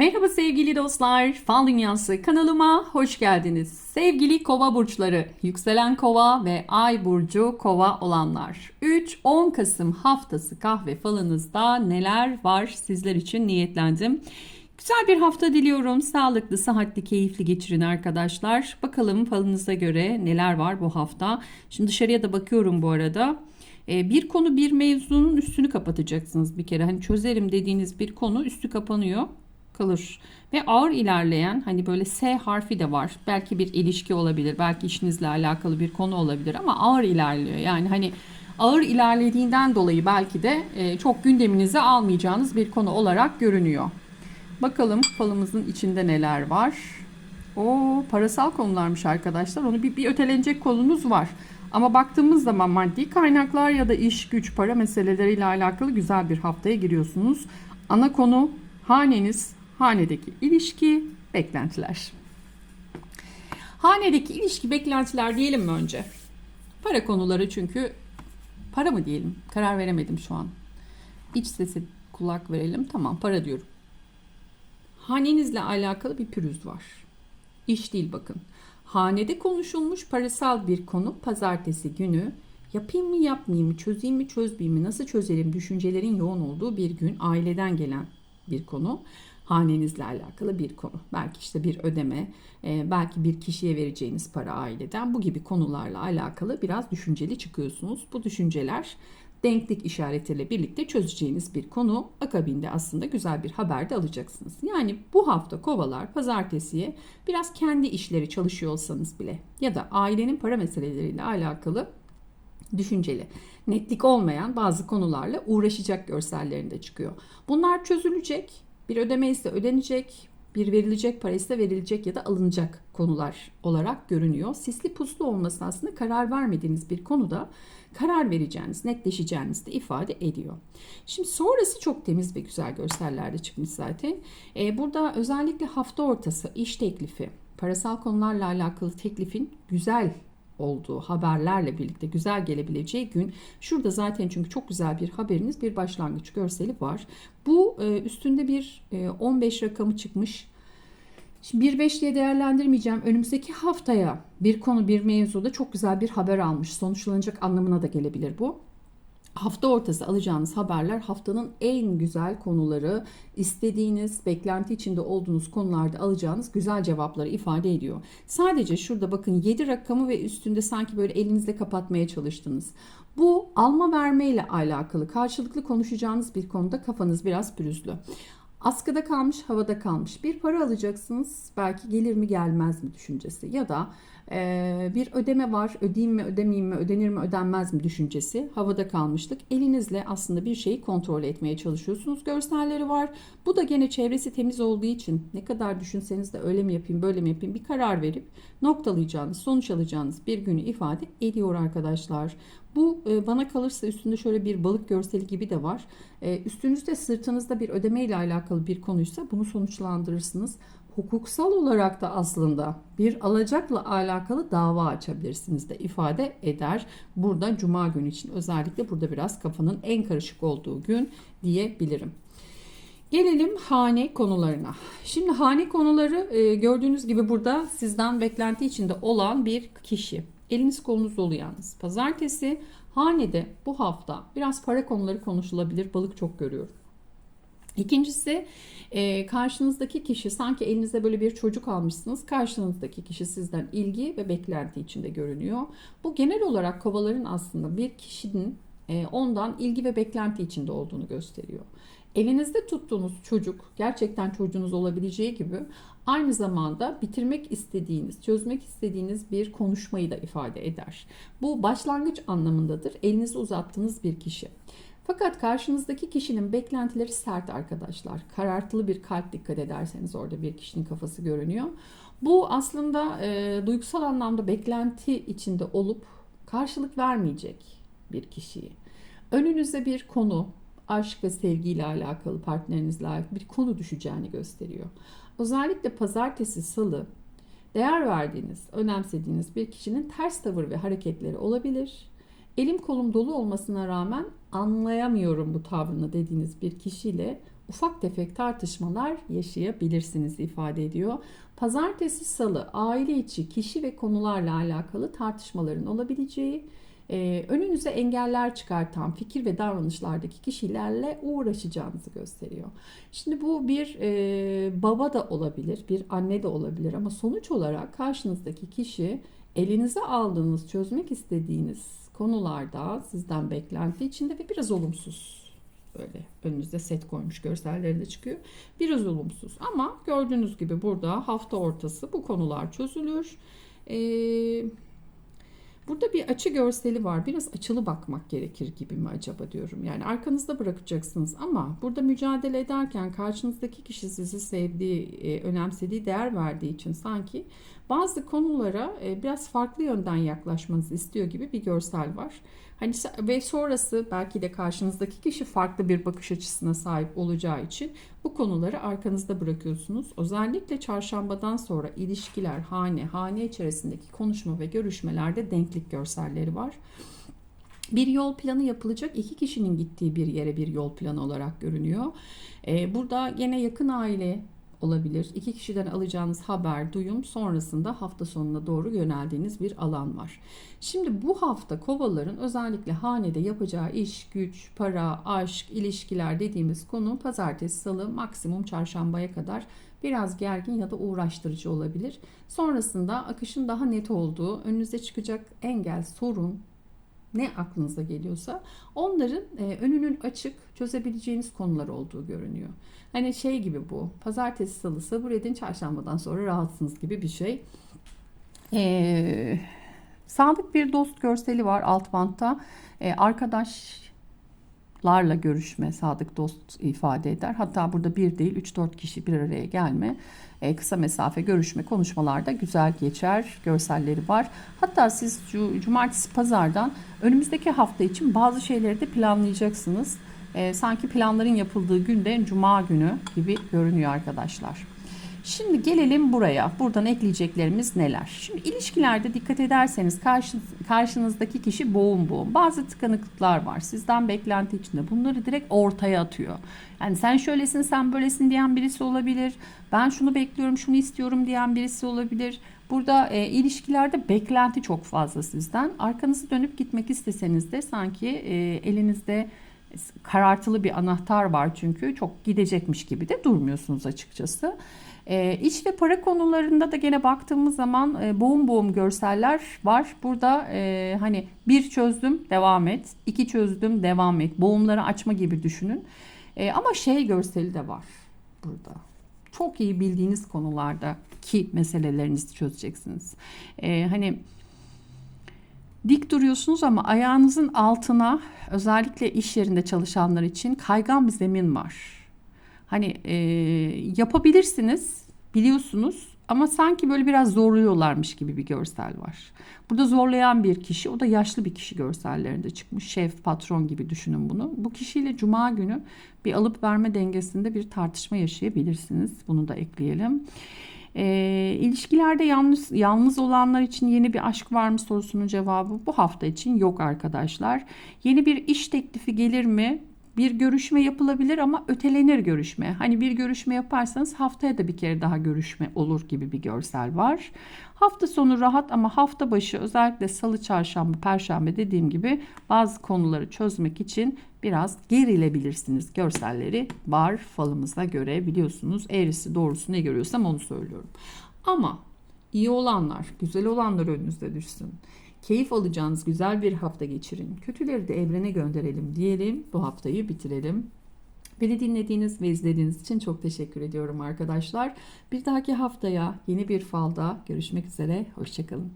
Merhaba sevgili dostlar, Fal Dünyası kanalıma hoş geldiniz. Sevgili kova burçları, yükselen kova ve ay burcu kova olanlar. 3-10 Kasım haftası kahve falınızda neler var sizler için niyetlendim. Güzel bir hafta diliyorum. Sağlıklı, sıhhatli, keyifli geçirin arkadaşlar. Bakalım falınıza göre neler var bu hafta. Şimdi dışarıya da bakıyorum bu arada. Ee, bir konu bir mevzunun üstünü kapatacaksınız bir kere. Hani çözerim dediğiniz bir konu üstü kapanıyor kalır. Ve ağır ilerleyen hani böyle S harfi de var. Belki bir ilişki olabilir. Belki işinizle alakalı bir konu olabilir ama ağır ilerliyor. Yani hani ağır ilerlediğinden dolayı belki de e, çok gündeminize almayacağınız bir konu olarak görünüyor. Bakalım falımızın içinde neler var. O parasal konularmış arkadaşlar. Onu bir, bir ötelenecek konumuz var. Ama baktığımız zaman maddi kaynaklar ya da iş, güç, para meseleleriyle alakalı güzel bir haftaya giriyorsunuz. Ana konu haneniz, hanedeki ilişki, beklentiler. Hanedeki ilişki, beklentiler diyelim mi önce? Para konuları çünkü para mı diyelim? Karar veremedim şu an. İç sesi kulak verelim. Tamam para diyorum. Hanenizle alakalı bir pürüz var. İş değil bakın. Hanede konuşulmuş parasal bir konu pazartesi günü yapayım mı yapmayayım mı çözeyim mi çözmeyeyim mi nasıl çözerim düşüncelerin yoğun olduğu bir gün aileden gelen bir konu hanenizle alakalı bir konu. Belki işte bir ödeme, e, belki bir kişiye vereceğiniz para aileden bu gibi konularla alakalı biraz düşünceli çıkıyorsunuz. Bu düşünceler denklik işaretiyle birlikte çözeceğiniz bir konu. Akabinde aslında güzel bir haber de alacaksınız. Yani bu hafta kovalar pazartesiye biraz kendi işleri çalışıyor olsanız bile ya da ailenin para meseleleriyle alakalı düşünceli, netlik olmayan bazı konularla uğraşacak görsellerinde çıkıyor. Bunlar çözülecek, bir ödeme ise ödenecek, bir verilecek para ise verilecek ya da alınacak konular olarak görünüyor. Sisli puslu olması aslında karar vermediğiniz bir konuda karar vereceğiniz, netleşeceğiniz de ifade ediyor. Şimdi sonrası çok temiz ve güzel görsellerde çıkmış zaten. Ee, burada özellikle hafta ortası iş teklifi, parasal konularla alakalı teklifin güzel olduğu haberlerle birlikte güzel gelebileceği gün. Şurada zaten çünkü çok güzel bir haberiniz, bir başlangıç görseli var. Bu e, üstünde bir 15 e, rakamı çıkmış. Şimdi 1-5 diye değerlendirmeyeceğim. Önümüzdeki haftaya bir konu bir mevzuda çok güzel bir haber almış. Sonuçlanacak anlamına da gelebilir bu hafta ortası alacağınız haberler haftanın en güzel konuları, istediğiniz, beklenti içinde olduğunuz konularda alacağınız güzel cevapları ifade ediyor. Sadece şurada bakın 7 rakamı ve üstünde sanki böyle elinizle kapatmaya çalıştınız. Bu alma verme ile alakalı karşılıklı konuşacağınız bir konuda kafanız biraz pürüzlü. Askıda kalmış, havada kalmış. Bir para alacaksınız. Belki gelir mi gelmez mi düşüncesi. Ya da e, bir ödeme var. Ödeyeyim mi, ödemeyeyim mi, ödenir mi, ödenmez mi düşüncesi. Havada kalmıştık. Elinizle aslında bir şeyi kontrol etmeye çalışıyorsunuz. Görselleri var. Bu da gene çevresi temiz olduğu için ne kadar düşünseniz de öyle mi yapayım, böyle mi yapayım bir karar verip noktalayacağınız, sonuç alacağınız bir günü ifade ediyor arkadaşlar. Bu e, bana kalırsa üstünde şöyle bir balık görseli gibi de var. E, üstünüzde sırtınızda bir ödeme ile alakalı bir konuysa bunu sonuçlandırırsınız. Hukuksal olarak da aslında bir alacakla alakalı dava açabilirsiniz de ifade eder. Burada cuma günü için özellikle burada biraz kafanın en karışık olduğu gün diyebilirim. Gelelim hane konularına. Şimdi hane konuları e, gördüğünüz gibi burada sizden beklenti içinde olan bir kişi. Eliniz kolunuz dolu yalnız. Pazartesi hanede bu hafta biraz para konuları konuşulabilir. Balık çok görüyorum. İkincisi e, karşınızdaki kişi sanki elinizde böyle bir çocuk almışsınız. Karşınızdaki kişi sizden ilgi ve beklenti içinde görünüyor. Bu genel olarak kovaların aslında bir kişinin e, ondan ilgi ve beklenti içinde olduğunu gösteriyor. Elinizde tuttuğunuz çocuk gerçekten çocuğunuz olabileceği gibi aynı zamanda bitirmek istediğiniz, çözmek istediğiniz bir konuşmayı da ifade eder. Bu başlangıç anlamındadır. Elinizi uzattığınız bir kişi. Fakat karşınızdaki kişinin beklentileri sert arkadaşlar. Karartılı bir kalp dikkat ederseniz orada bir kişinin kafası görünüyor. Bu aslında e, duygusal anlamda beklenti içinde olup karşılık vermeyecek bir kişiyi. Önünüze bir konu, aşk ve sevgiyle alakalı, partnerinizle alakalı bir konu düşeceğini gösteriyor. Özellikle pazartesi, salı değer verdiğiniz, önemsediğiniz bir kişinin ters tavır ve hareketleri olabilir. Elim kolum dolu olmasına rağmen anlayamıyorum bu tavrını dediğiniz bir kişiyle ufak tefek tartışmalar yaşayabilirsiniz ifade ediyor. Pazartesi, salı aile içi kişi ve konularla alakalı tartışmaların olabileceği, e, önünüze engeller çıkartan fikir ve davranışlardaki kişilerle uğraşacağınızı gösteriyor. Şimdi bu bir e, baba da olabilir, bir anne de olabilir ama sonuç olarak karşınızdaki kişi elinize aldığınız, çözmek istediğiniz konularda sizden beklenti içinde ve biraz olumsuz böyle önünüzde set koymuş görselleri de çıkıyor. Biraz olumsuz ama gördüğünüz gibi burada hafta ortası bu konular çözülür. Ee, burada bir açı görseli var. Biraz açılı bakmak gerekir gibi mi acaba diyorum. Yani arkanızda bırakacaksınız ama burada mücadele ederken karşınızdaki kişi sizi sevdiği, e, önemsediği, değer verdiği için sanki bazı konulara e, biraz farklı yönden yaklaşmanızı istiyor gibi bir görsel var. Hani ve sonrası belki de karşınızdaki kişi farklı bir bakış açısına sahip olacağı için bu konuları arkanızda bırakıyorsunuz. Özellikle çarşambadan sonra ilişkiler, hane, hane içerisindeki konuşma ve görüşmelerde denklik görselleri var. Bir yol planı yapılacak iki kişinin gittiği bir yere bir yol planı olarak görünüyor. Ee, burada yine yakın aile olabilir. İki kişiden alacağınız haber, duyum sonrasında hafta sonuna doğru yöneldiğiniz bir alan var. Şimdi bu hafta kovaların özellikle hanede yapacağı iş, güç, para, aşk, ilişkiler dediğimiz konu pazartesi, salı, maksimum çarşambaya kadar biraz gergin ya da uğraştırıcı olabilir. Sonrasında akışın daha net olduğu, önünüze çıkacak engel, sorun, ne aklınıza geliyorsa onların e, önünün açık çözebileceğiniz konular olduğu görünüyor. Hani şey gibi bu pazartesi salı sabır edin çarşambadan sonra rahatsınız gibi bir şey. Ee, sadık bir dost görseli var alt bantta. Ee, arkadaşlarla görüşme sadık dost ifade eder. Hatta burada bir değil 3-4 kişi bir araya gelme e, kısa mesafe görüşme konuşmalarda güzel geçer görselleri var. Hatta siz cumartesi pazardan önümüzdeki hafta için bazı şeyleri de planlayacaksınız. E, sanki planların yapıldığı günde cuma günü gibi görünüyor arkadaşlar. Şimdi gelelim buraya. Buradan ekleyeceklerimiz neler? Şimdi ilişkilerde dikkat ederseniz karşı, karşınızdaki kişi boğum boğum. Bazı tıkanıklıklar var. Sizden beklenti içinde. Bunları direkt ortaya atıyor. Yani sen şöylesin, sen böylesin diyen birisi olabilir. Ben şunu bekliyorum, şunu istiyorum diyen birisi olabilir. Burada e, ilişkilerde beklenti çok fazla sizden. Arkanızı dönüp gitmek isteseniz de sanki e, elinizde karartılı bir anahtar var çünkü çok gidecekmiş gibi de durmuyorsunuz açıkçası. E, iç ve para konularında da gene baktığımız zaman e, boğum boğum görseller var. Burada e, hani bir çözdüm devam et, iki çözdüm devam et. Boğumları açma gibi düşünün. E, ama şey görseli de var burada. Çok iyi bildiğiniz konularda ki meselelerinizi çözeceksiniz. E, hani dik duruyorsunuz ama ayağınızın altına özellikle iş yerinde çalışanlar için kaygan bir zemin var. Hani e, yapabilirsiniz biliyorsunuz ama sanki böyle biraz zorluyorlarmış gibi bir görsel var. Burada zorlayan bir kişi, o da yaşlı bir kişi görsellerinde çıkmış. Şef, patron gibi düşünün bunu. Bu kişiyle cuma günü bir alıp verme dengesinde bir tartışma yaşayabilirsiniz. Bunu da ekleyelim. E, ilişkilerde yalnız yalnız olanlar için yeni bir aşk var mı sorusunun cevabı bu hafta için yok arkadaşlar. Yeni bir iş teklifi gelir mi? Bir görüşme yapılabilir ama ötelenir görüşme. Hani bir görüşme yaparsanız haftaya da bir kere daha görüşme olur gibi bir görsel var. Hafta sonu rahat ama hafta başı özellikle salı, çarşamba, perşembe dediğim gibi bazı konuları çözmek için biraz gerilebilirsiniz. Görselleri var falımıza göre biliyorsunuz. Eğrisi doğrusu ne görüyorsam onu söylüyorum. Ama iyi olanlar, güzel olanlar önünüzde düşsün. Keyif alacağınız güzel bir hafta geçirin. Kötüleri de evrene gönderelim diyelim. Bu haftayı bitirelim. Beni dinlediğiniz ve izlediğiniz için çok teşekkür ediyorum arkadaşlar. Bir dahaki haftaya yeni bir falda görüşmek üzere. Hoşçakalın.